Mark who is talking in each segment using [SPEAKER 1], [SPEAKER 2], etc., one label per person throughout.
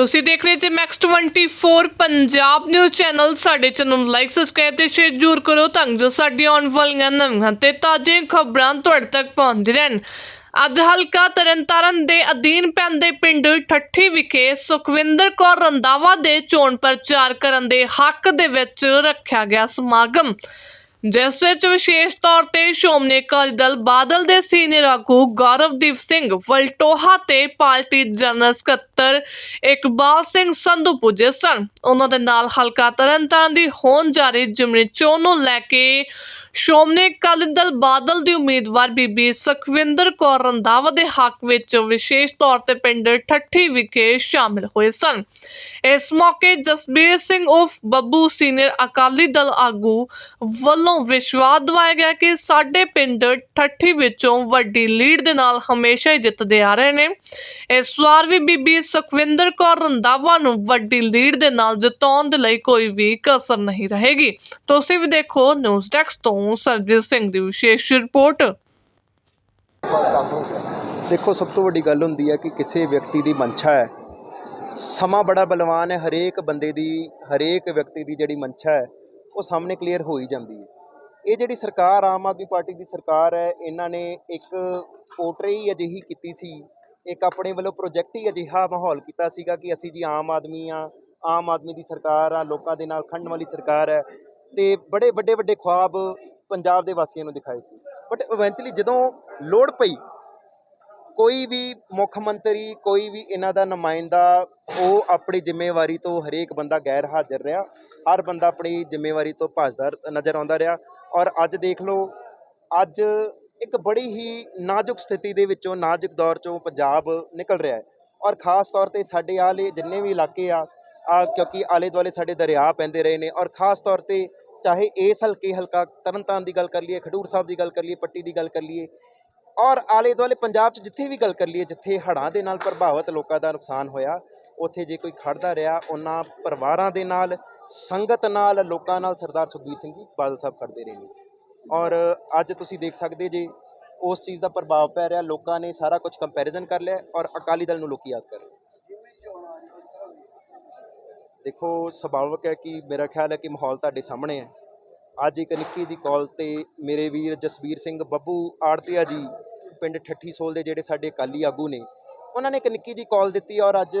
[SPEAKER 1] ਤੁਸੀਂ ਦੇਖ ਰਹੇ ਜੇ ਮੈਕਸ 24 ਪੰਜਾਬ ਨਿਊਜ਼ ਚੈਨਲ ਸਾਡੇ ਚੈਨਲ ਨੂੰ ਲਾਈਕ ਸਬਸਕ੍ਰਾਈਬ ਤੇ ਸ਼ੇਅਰ ਜ਼ਰੂਰ ਕਰੋ ਤਾਂ ਜੋ ਸਾਡੀਆਂ ਆਉਣ ਵਾਲੀਆਂ ਨਵੀਆਂ ਤੇ ਤਾਜ਼ੀਆਂ ਖਬਰਾਂ ਤੁਹਾਡੇ ਤੱਕ ਪਹੁੰਚਦੀ ਰਹਿਣ। ਅੱਜ ਹਲਕਾ ਤਰਨਤਾਰਨ ਦੇ ਅਧੀਨ ਪੈਂਦੇ ਪਿੰਡ ਠੱਠੀ ਵਿਖੇ ਸੁਖਵਿੰਦਰ ਕੌਰ ਰੰਦਾਵਾ ਦੇ ਚੋਣ ਪ੍ਰਚਾਰ ਕਰਨ ਦੇ ਹੱਕ ਦੇ ਵਿੱਚ ਰੱਖਿਆ ਗਿਆ ਸਮਾਗਮ। ਜਿਸ ਵਿੱਚ ਵਿਸ਼ੇਸ਼ ਤੌਰ ਤੇ ਸ਼੍ਰੋਮਣੀ ਅਕਾਲੀ ਦਲ ਬਾਦਲ ਦੇ ਸੀਨੀਅਰ ਆਗੂ ਗੌਰਵਦੀਪ ਸਿੰਘ ਵਲਟੋਹਾ ਤੇ ਪਾਰਟੀ ਜਨਰਲ ਸਕੱਤਰ ਇਕਬਾਲ ਸਿੰਘ ਸੰਧੂ ਪੁੱਜੇ ਸਨ। ਉਹਨਾਂ ਦੇ ਨਾਲ ਹਲਕਾ ਤਰਨਤਾਰਨ ਦੀ ਹੋਣ ਜਾ ਰਹੀ ਜਿਮਨੀ ਚੋਣ ਨੂੰ ਲੈ ਕੇ ਸ਼੍ਰੋਮਣੀ ਅਕਾਲੀ ਦਲ ਬਾਦਲ ਦੀ ਉਮੀਦਵਾਰ ਬੀਬੀ ਸੁਖਵਿੰਦਰ ਕੌਰ ਰੰਧਾਵਾ ਦੇ ਹੱਕ ਵਿੱਚ ਵਿਸ਼ੇਸ਼ ਤੌਰ ਤੇ ਪਿੰਡ ਠੱਠੀ ਵਿਖੇ ਸ਼ਾਮਿਲ ਹੋਏ ਸਨ। ਇਸ ਮੌਕੇ ਜਸਬੀਰ ਸਿੰਘ ਉਫ ਬੱਬੂ ਸੀਨੀਅਰ ਅਕਾਲੀ ਦਲ ਆਗੂ ਵੱਲੋਂ ਵਿਸ਼ਵਾਸ ਦਿਵਾਇਆ ਗਿਆ ਕਿ ਸਾਡੇ ਪਿੰਡ ਠੱਠੀ ਵਿੱਚੋਂ ਵੱਡੀ ਲੀਡ ਦੇ ਨਾਲ ਹਮੇਸ਼ਾ ਹੀ ਜਿੱਤਦੇ ਆ ਰਹੇ ਨੇ। ਇਸ ਵਾਰ ਵੀ ਬੀਬੀ ਸੁਖਵਿੰਦਰ ਕੌਰ ਰੰਧਾਵਾ ਨੂੰ ਵੱਡੀ ਲੀਡ ਦੇ ਨਾਲ ਜਿਤਾਉਣ ਦੇ ਲਈ ਕੋਈ ਵੀ ਕਸਰ ਨਹੀਂ ਰਹੇਗੀ। ਤੁਸੀਂ ਵੀ ਦੇਖੋ ਨਿਊਜ਼ ਡੈਸਕ ਤੋਂ ਸਰਜੀਤ ਸਿੰਘ ਦੀ ਵਿਸ਼ੇਸ਼ ਰਿਪੋਰਟ।
[SPEAKER 2] ਦੇਖੋ, ਸਭ ਤੋਂ ਵੱਡੀ ਗੱਲ ਹੁੰਦੀ ਹੈ ਕਿ ਕਿਸੇ ਵਿਅਕਤੀ ਦੀ ਮਨਸ਼ਾ ਹੈ। ਸਮਾਂ ਬੜਾ ਬਲਵਾਨ ਹੈ, ਹਰੇਕ ਬੰਦੇ ਦੀ, ਹਰੇਕ ਵਿਅਕਤੀ ਦੀ ਜਿਹੜੀ ਮਨਸ਼ਾ ਹੈ, ਉਹ ਸਾਹਮਣੇ ਕਲੀਅਰ ਹੋ ਹੀ ਜਾਂਦੀ ਹੈ। ਇਹ ਜਿਹੜੀ ਸਰਕਾਰ, ਆਮ ਆਦਮੀ ਪਾਰਟੀ ਦੀ ਸਰਕਾਰ ਹੈ, ਇਹਨਾਂ ਨੇ ਇੱਕ ਪੋਰਟਰੇ ਹੀ ਅਜਿਹੀ ਕੀਤੀ ਸੀ। ਇੱਕ ਆਪਣੇ ਵੱਲੋਂ ਪ੍ਰੋਜੈਕਟ ਹੀ ਅਜਿਹਾ ਮਾਹੌਲ ਕੀਤਾ ਸੀਗਾ ਕਿ ਅਸੀਂ ਜੀ ਆਮ ਆਦਮੀ ਆ ਆਮ ਆਦਮੀ ਦੀ ਸਰਕਾਰ ਆ, ਲੋਕਾਂ ਦੇ ਨਾਲ ਖੜਨ ਵਾਲੀ ਸਰਕਾਰ ਹੈ। ਤੇ ਬੜੇ ਵੱਡੇ ਵੱਡੇ ਖੁਆਬ ਪੰਜਾਬ ਦੇ ਵਾਸੀਆਂ ਨੂੰ ਦਿਖਾਏ ਸੀ। ਬਟ ਇਵੈਂਚੁਅਲੀ ਜਦੋਂ ਲੋੜ ਪਈ, ਕੋਈ ਵੀ ਮੁੱਖ ਮੰਤਰੀ, ਕੋਈ ਵੀ ਇਹਨਾਂ ਦਾ ਨੁਮਾਇੰਦਾ, ਉਹ ਆਪਣੀ ਜ਼ਿੰਮੇਵਾਰੀ ਤੋਂ ਹਰੇਕ ਬੰਦਾ ਗੈਰ ਹਾਜ਼ਰ ਰਿਹਾ। ਹਰ ਬੰਦਾ ਆਪਣੀ ਜ਼ਿੰਮੇਵਾਰੀ ਤੋਂ ਭੱਜਦਾ ਨਜ਼ਰ ਆਉਂਦਾ ਰਿਹਾ। ਔਰ ਅੱਜ ਦੇਖ ਲਓ, ਅੱਜ ਇੱਕ ਬੜੀ ਹੀ ਨਾਜ਼ੁਕ ਸਥਿਤੀ ਦੇ ਵਿੱਚੋਂ, ਨਾਜ਼ੁਕ ਦੌਰ ਚੋਂ ਪੰਜਾਬ ਨਿਕਲ ਰਿਹਾ ਹੈ। ਔਰ ਖਾਸ ਤੌਰ ਤੇ ਸਾਡੇ ਆਲੇ ਜਿੰਨੇ ਵੀ ਇਲਾਕੇ ਆ ਆ ਕਿਉਂਕਿ ਆਲੇ ਦੁਆਲੇ ਸਾਡੇ ਦਰਿਆ ਪੈਂਦੇ ਰਹੇ ਨੇ। ਔਰ ਖਾਸ ਤੌਰ ਤੇ ਚਾਹੇ ਇਸ ਹਲਕੇ ਹਲਕਾ ਤਰਨਤਾਰਨ ਦੀ ਗੱਲ ਕਰ ਲਈਏ, ਖਡੂਰ ਸਾਹਿਬ ਦੀ ਗੱਲ ਕਰ ਲਈਏ, ਪੱਟੀ ਦੀ ਗੱਲ ਕਰ ਲਈਏ, ਔਰ ਆਲੇ ਦੁਆਲੇ ਪੰਜਾਬ 'ਚ ਜਿੱਥੇ ਵੀ ਗੱਲ ਕਰ ਲਈਏ, ਜਿੱਥੇ ਹੜ੍ਹਾਂ ਦੇ ਨਾਲ ਪ੍ਰਭਾਵਿਤ ਲੋਕਾਂ ਦਾ ਨੁਕਸਾਨ ਹੋਇਆ, ਉੱਥੇ ਜੇ ਕੋਈ ਖੜਦਾ ਰਿਹਾ, ਉਹਨਾਂ ਪਰਿਵਾਰਾਂ ਦੇ ਨਾਲ, ਸੰਗਤ ਨਾਲ, ਲੋਕਾਂ ਨਾਲ ਸਰਦਾਰ ਸੁਖਬੀਰ ਸਿੰਘ ਜੀ ਬਾਦਲ ਸਾਹਿਬ ਖੜਦੇ ਰਹੇ ਨੇ। ਔਰ ਅੱਜ ਤੁਸੀਂ ਦੇਖ ਸਕਦੇ ਜੇ ਉਸ ਚੀਜ਼ ਦਾ ਪ੍ਰਭਾਵ ਪੈ ਰਿਹਾ, ਲੋਕਾਂ ਨੇ ਸਾਰਾ ਕੁਝ ਕੰਪੈਰੀਜ਼ਨ ਕਰ ਲਿਆ ਔਰ ਅਕਾਲੀ ਦਲ ਨੂੰ ਲੋਕੀ ਯਾਦ ਕਰ ਰਹੇ ਦੇਖੋ, ਸੁਭਾਵਿਕ ਹੈ ਕਿ ਮੇਰਾ ਖਿਆਲ ਹੈ ਕਿ ਮਾਹੌਲ ਤੁਹਾਡੇ ਸਾਹਮਣੇ ਹੈ। ਅੱਜ ਇੱਕ ਨਿੱਕੀ ਜੀ ਕਾਲ ਤੇ ਮੇਰੇ ਵੀਰ ਜਸਵੀਰ ਸਿੰਘ ਬੱਬੂ ਆੜਤੀਆ ਜੀ, ਪਿੰਡ ਠੱਠੀ ਸੋਲ ਦੇ ਜਿਹੜੇ ਸਾਡੇ ਅਕਾਲੀ ਆਗੂ ਨੇ, ਉਹਨਾਂ ਨੇ ਇੱਕ ਨਿੱਕੀ ਜੀ ਕਾਲ ਦਿੱਤੀ ਔਰ ਅੱਜ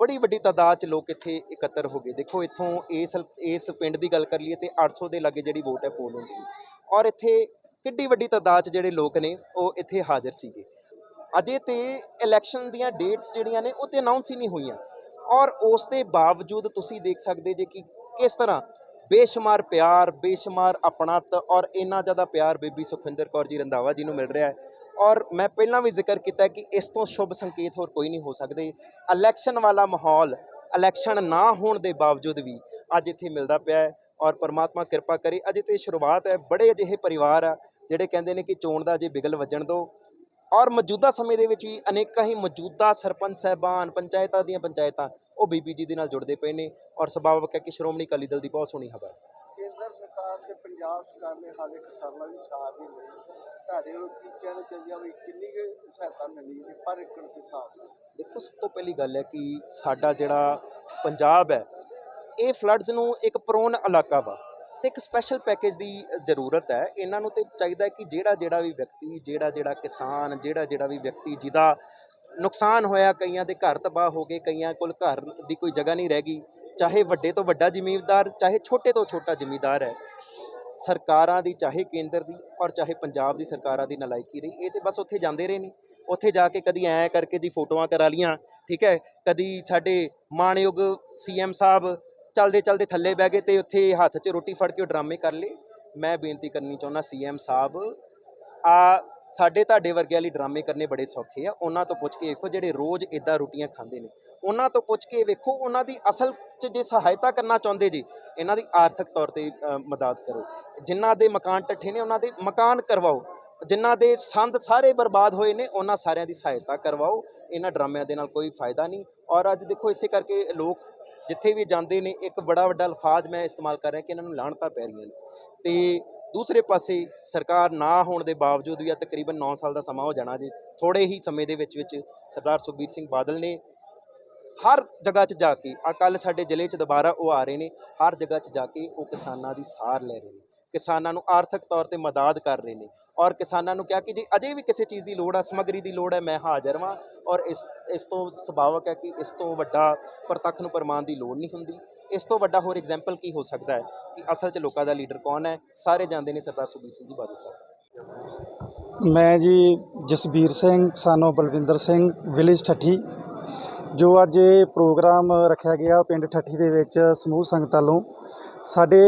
[SPEAKER 2] ਬੜੀ ਵੱਡੀ ਤਾਦਾਦ 'ਚ ਲੋਕ ਇੱਥੇ ਇਕੱਤਰ ਹੋ ਗਏ। ਦੇਖੋ, ਇੱਥੋਂ ਇਸ ਇਸ ਪਿੰਡ ਦੀ ਗੱਲ ਕਰ ਲਈਏ ਤੇ 800 ਦੇ ਲਾਗੇ ਜਿਹੜੀ ਵੋਟ ਹੈ ਪੋਲ ਹੁੰਦੀ ਹੈ। ਔਰ ਇੱਥੇ ਕਿੱਡੀ ਵੱਡੀ ਤਾਦਾਦ 'ਚ ਜਿਹੜੇ ਲੋਕ ਨੇ, ਉਹ ਇੱਥੇ ਹਾਜ਼ਰ ਸੀਗੇ। ਅਜੇ ਤੇ ਇਲੈਕਸ਼ਨ ਦੀਆਂ ਡੇਟਸ ਜਿਹੜੀਆਂ ਨੇ, ਉਹ ਤੇ ਅਨਾਉਂਸ ਹੀ ਨਹੀਂ ਹੋਈਆਂ। ਔਰ ਉਸ ਦੇ ਬਾਵਜੂਦ ਤੁਸੀਂ ਦੇਖ ਸਕਦੇ ਜੇ ਕਿ ਕਿਸ ਤਰ੍ਹਾਂ ਬੇਸ਼ੁਮਾਰ ਪਿਆਰ, ਬੇਸ਼ੁਮਾਰ ਆਪਣਤ ਔਰ ਇੰਨਾ ਜ਼ਿਆਦਾ ਪਿਆਰ ਬੀਬੀ ਸੁਖਵਿੰਦਰ ਕੌਰ ਜੀ ਰੰਧਾਵਾ ਜੀ ਨੂੰ ਮਿਲ ਰਿਹਾ ਹੈ। ਔਰ ਮੈਂ ਪਹਿਲਾਂ ਵੀ ਜ਼ਿਕਰ ਕੀਤਾ ਕਿ ਇਸ ਤੋਂ ਸ਼ੁਭ ਸੰਕੇਤ ਹੋਰ ਕੋਈ ਨਹੀਂ ਹੋ ਸਕਦੇ। ਇਲੈਕਸ਼ਨ ਵਾਲਾ ਮਾਹੌਲ, ਇਲੈਕਸ਼ਨ ਨਾ ਹੋਣ ਦੇ ਬਾਵਜੂਦ ਵੀ ਅੱਜ ਇੱਥੇ ਮਿਲਦਾ ਪਿਆ ਹੈ ਔਰ ਪਰਮਾਤਮਾ ਕਿਰਪਾ ਕਰੇ। ਅਜੇ ਤੇ ਸ਼ੁਰੂਆਤ ਹੈ, ਬੜੇ ਅਜਿਹੇ ਪਰਿਵਾਰ ਆ ਜਿਹੜੇ ਕਹਿੰਦੇ ਨੇ ਕਿ ਚੋਣ ਦਾ ਜੇ ਬਿਗਲ ਵੱਜਣ ਦਿਓ ਔਰ ਮੌਜੂਦਾ ਸਮੇਂ ਦੇ ਵਿੱਚ ਵੀ ਅਨੇਕਾਂ ਹੀ ਮੌਜੂਦਾ ਸਰਪੰਚ, ਸਹਿਬਾਨ, ਪੰਚਾਇਤਾਂ ਦੀਆਂ ਪੰਚਾਇਤਾਂ ਉਹ ਬੀਬੀ ਜੀ ਦੇ ਨਾਲ ਜੁੜਦੇ ਪਏ ਨੇ ਔਰ ਸੁਭਾਵਕ ਹੈ ਕਿ ਸ਼੍ਰੋਮਣੀ ਅਕਾਲੀ ਦਲ ਦੀ ਬਹੁਤ ਸੋਹਣੀ ਹਵਾ ਹੈ
[SPEAKER 3] ਕੇਂਦਰ ਸਰਕਾਰ ਤੇ ਪੰਜਾਬ ਸਰਕਾਰ ਨੇ ਹਾਲੇ ਕਿਸਾਨਾਂ ਦੀ ਸਾਥ ਨਹੀਂ ਲਈ। ਤੁਹਾਡੇ ਨੂੰ ਕੀ ਕਹਿਣਾ ਚਾਹੀਦਾ ਵੀ ਕਿੰਨੀ ਕੁ ਸਹਾਇਤਾ ਮਿਲੀ ਹੈ ਪਰ ਏਕੜ ਦੇ ਹਿਸਾਬ ਨਾਲ
[SPEAKER 2] ਦੇਖੋ ਸਭ ਤੋਂ ਪਹਿਲੀ ਗੱਲ ਹੈ ਕਿ ਸਾਡਾ ਜਿਹੜਾ ਪੰਜਾਬ ਹੈ ਇਹ ਫਲੱਡਸ ਨੂੰ ਇੱਕ ਪ੍ਰੋਨ ਇਲਾਕਾ ਵਾ ਤੇ ਇੱਕ ਸਪੈਸ਼ਲ ਪੈਕੇਜ ਦੀ ਜ਼ਰੂਰਤ ਹੈ। ਇਹਨਾਂ ਨੂੰ ਤੇ ਚਾਹੀਦਾ ਹੈ ਕਿ ਜਿਹੜਾ ਜਿਹੜਾ ਵੀ ਵਿਅਕਤੀ ਜਿਹੜਾ ਜਿਹੜਾ ਕਿਸਾਨ ਜਿਹੜਾ ਜਿਹੜਾ ਵੀ ਵਿਅਕਤੀ ਜਿਹਦਾ ਨੁਕਸਾਨ ਹੋਇਆ, ਕਈਆਂ ਦੇ ਘਰ ਤਬਾਹ ਹੋ ਗਏ, ਕਈਆਂ ਕੋਲ ਘਰ ਦੀ ਕੋਈ ਜਗ੍ਹਾ ਨਹੀਂ ਰਹਿ ਗਈ। ਚਾਹੇ ਵੱਡੇ ਤੋਂ ਵੱਡਾ ਜ਼ਿਮੀਂਦਾਰ ਚਾਹੇ ਛੋਟੇ ਤੋਂ ਛੋਟਾ ਜ਼ਿਮੀਂਦਾਰ ਹੈ, ਸਰਕਾਰਾਂ ਦੀ, ਚਾਹੇ ਕੇਂਦਰ ਦੀ ਔਰ ਚਾਹੇ ਪੰਜਾਬ ਦੀ ਸਰਕਾਰਾਂ ਦੀ ਨਲਾਇਕੀ ਰਹੀ। ਇਹ ਤੇ ਬਸ ਉੱਥੇ ਜਾਂਦੇ ਰਹੇ ਨੇ। ਉੱਥੇ ਜਾ ਕੇ ਕਦੀ ਐਂ ਕਰਕੇ ਜੀ ਫੋਟੋਆਂ ਕਰਾ ਲੀਆਂ, ਠੀਕ ਹੈ? ਕਦੀ ਸਾਡੇ ਮਾਣਯੋਗ ਸੀਐਮ ਸਾਹਿਬ ਚਲਦੇ ਚਲਦੇ ਥੱਲੇ ਬਹਿ ਗਏ ਤੇ ਉੱਥੇ ਹੱਥ 'ਚ ਰੋਟੀ ਫੜ ਕੇ ਉਹ ਡਰਾਮੇ ਕਰ ਲਏ। ਮੈਂ ਬੇਨਤੀ ਕਰਨੀ ਚਾਹੁੰਦਾ ਸੀਐਮ ਸਾਹਿਬ, ਆ ਸਾਡੇ ਤੁਹਾਡੇ ਵਰਗਿਆਂ ਵਾਲੀ ਡਰਾਮੇ ਕਰਨੇ ਬੜੇ ਸੌਖੇ ਆ, ਉਹਨਾਂ ਤੋਂ ਪੁੱਛ ਕੇ ਵੇਖੋ ਜਿਹੜੇ ਰੋਜ਼ ਇਦਾਂ ਰੋਟੀਆਂ ਖਾਂਦੇ ਨੇ। ਉਹਨਾਂ ਤੋਂ ਪੁੱਛ ਕੇ ਵੇਖੋ, ਉਹਨਾਂ ਦੀ ਅਸਲ 'ਚ ਜੇ ਸਹਾਇਤਾ ਕਰਨਾ ਚਾਹੁੰਦੇ ਜੀ, ਇਹਨਾਂ ਦੀ ਆਰਥਿਕ ਤੌਰ ਤੇ ਮਦਦ ਕਰੋ। ਜਿਨ੍ਹਾਂ ਦੇ ਮਕਾਨ ਟੱਠੇ ਨੇ, ਉਹਨਾਂ ਦੇ ਮਕਾਨ ਕਰਵਾਓ। ਜਿਨ੍ਹਾਂ ਦੇ ਸੰਦ ਸਾਰੇ ਬਰਬਾਦ ਹੋਏ ਨੇ, ਉਹਨਾਂ ਸਾਰਿਆਂ ਦੀ ਸਹਾਇਤਾ ਕਰਵਾਓ। ਇਹਨਾਂ ਡਰਾਮਿਆਂ ਦੇ ਨਾਲ ਕੋਈ ਫਾਇਦਾ ਨਹੀਂ। ਔਰ ਅੱਜ ਦੇਖੋ, ਇਸੇ ਕਰਕੇ ਲੋਕ ਜਿੱਥੇ ਵੀ ਜਾਂਦੇ ਨੇ, ਇੱਕ ਬੜਾ ਵੱਡਾ ਅਲਫਾਜ਼ ਮੈਂ ਇਸਤੇਮਾਲ ਕਰ ਰਿਹਾ ਕਿ ਇਹਨਾਂ ਨੂੰ ਲਾਹਣਤਾਂ ਪੈ ਰਹੀਆਂ ਨੇ। ਤੇ ਦੂਸਰੇ ਪਾਸੇ ਸਰਕਾਰ ਨਾ ਹੋਣ ਦੇ ਬਾਵਜੂਦ ਵੀ ਆ ਤਕਰੀਬਨ 9 ਸਾਲ ਦਾ ਸਮਾਂ ਹੋ ਜਾਣਾ ਜੀ ਥੋੜੇ ਹੀ ਸਮੇਂ ਦੇ ਵਿੱਚ ਵਿੱਚ ਸਰਦਾਰ ਸੁਖਬੀਰ ਸਿੰਘ ਬਾਦਲ ਨੇ ਹਰ ਜਗ੍ਹਾ 'ਚ ਜਾ ਕੇ, ਆ ਕੱਲ ਸਾਡੇ ਜ਼ਿਲ੍ਹੇ 'ਚ ਦੁਬਾਰਾ ਉਹ ਆ ਰਹੇ ਨੇ, ਹਰ ਜਗ੍ਹਾ 'ਚ ਜਾ ਕੇ ਉਹ ਕਿਸਾਨਾਂ ਦੀ ਸਾਰ ਲੈ ਰਹੇ ਨੇ, ਕਿਸਾਨਾਂ ਨੂੰ ਆਰਥਿਕ ਤੌਰ ਤੇ ਮਦਦ ਕਰ ਰਹੇ ਨੇ ਔਰ ਕਿਸਾਨਾਂ ਨੂੰ ਕਿਹਾ ਕਿ ਜੇ ਅਜੇ ਵੀ ਕਿਸੇ ਚੀਜ਼ ਦੀ ਲੋੜ ਆ, ਸਮੱਗਰੀ ਦੀ ਲੋੜ ਹੈ, ਮੈਂ ਹਾਜ਼ਰ ਵਾਂ ਔਰ ਇਸ ਇਸ ਤੋਂ ਸੁਭਾਵਕ ਹੈ ਕਿ ਇਸ ਤੋਂ ਵੱਡਾ ਪ੍ਰਤੱਖ ਨੂੰ ਪ੍ਰਮਾਣ ਦੀ ਲੋੜ ਨਹੀਂ ਹੁੰਦੀ। ਇਸ ਤੋਂ ਵੱਡਾ ਹੋਰ ਐਗਜ਼ਾਮਪਲ ਕੀ ਹੋ ਸਕਦਾ ਹੈ ਕਿ ਅਸਲ 'ਚ ਲੋਕਾਂ ਦਾ ਲੀਡਰ ਕੌਣ ਹੈ? ਸਾਰੇ ਜਾਣਦੇ ਨੇ ਸਰਦਾਰ ਸੁਖਬੀਰ ਸਿੰਘ ਜੀ ਬਾਦਲ ਸਾਹਿਬ।
[SPEAKER 4] ਮੈਂ ਜੀ ਜਸਬੀਰ ਸਿੰਘ, ਸਾਨੋ ਬਲਵਿੰਦਰ ਸਿੰਘ ਵਿਲੇਜ ਠੱਠੀ, ਜੋ ਅੱਜ ਇਹ ਪ੍ਰੋਗਰਾਮ ਰੱਖਿਆ ਗਿਆ ਪਿੰਡ ਠੱਠੀ ਦੇ ਵਿੱਚ ਸਮੂਹ ਸੰਗਤਾਂ ਵੱਲੋਂ। ਸਾਡੇ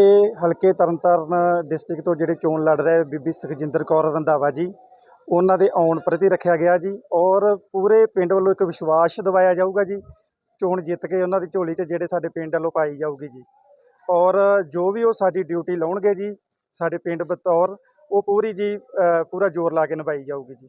[SPEAKER 4] ਹਲਕੇ ਤਰਨਤਾਰਨ ਡਿਸਟ੍ਰਿਕਟ ਤੋਂ ਜਿਹੜੇ ਚੋਣ ਲੜ ਰਹੇ ਬੀਬੀ ਸੁਖਜਿੰਦਰ ਕੌਰ ਰੰਧਾਵਾ ਜੀ, ਉਹਨਾਂ ਦੇ ਆਉਣ ਪ੍ਰਤੀ ਰੱਖਿਆ ਗਿਆ ਜੀ ਔਰ ਪੂਰੇ ਪਿੰਡ ਵੱਲੋਂ ਇੱਕ ਵਿਸ਼ਵਾਸ ਦਿਵਾਇਆ ਜਾਊਗਾ ਜੀ ਚੋਣ ਜਿੱਤ ਕੇ ਉਹਨਾਂ ਦੀ ਝੋਲੀ 'ਚ ਜਿਹੜੇ ਸਾਡੇ ਪਿੰਡ ਵੱਲੋਂ ਪਾਈ ਜਾਊਗੀ ਜੀ। ਔਰ ਜੋ ਵੀ ਉਹ ਸਾਡੀ ਡਿਊਟੀ ਲਾਉਣਗੇ ਜੀ, ਸਾਡੇ ਪਿੰਡ ਬਤੌਰ ਉਹ ਪੂਰੀ ਜੀ ਪੂਰਾ ਜ਼ੋਰ ਲਾ ਕੇ ਨਿਭਾਈ ਜਾਊਗੀ ਜੀ।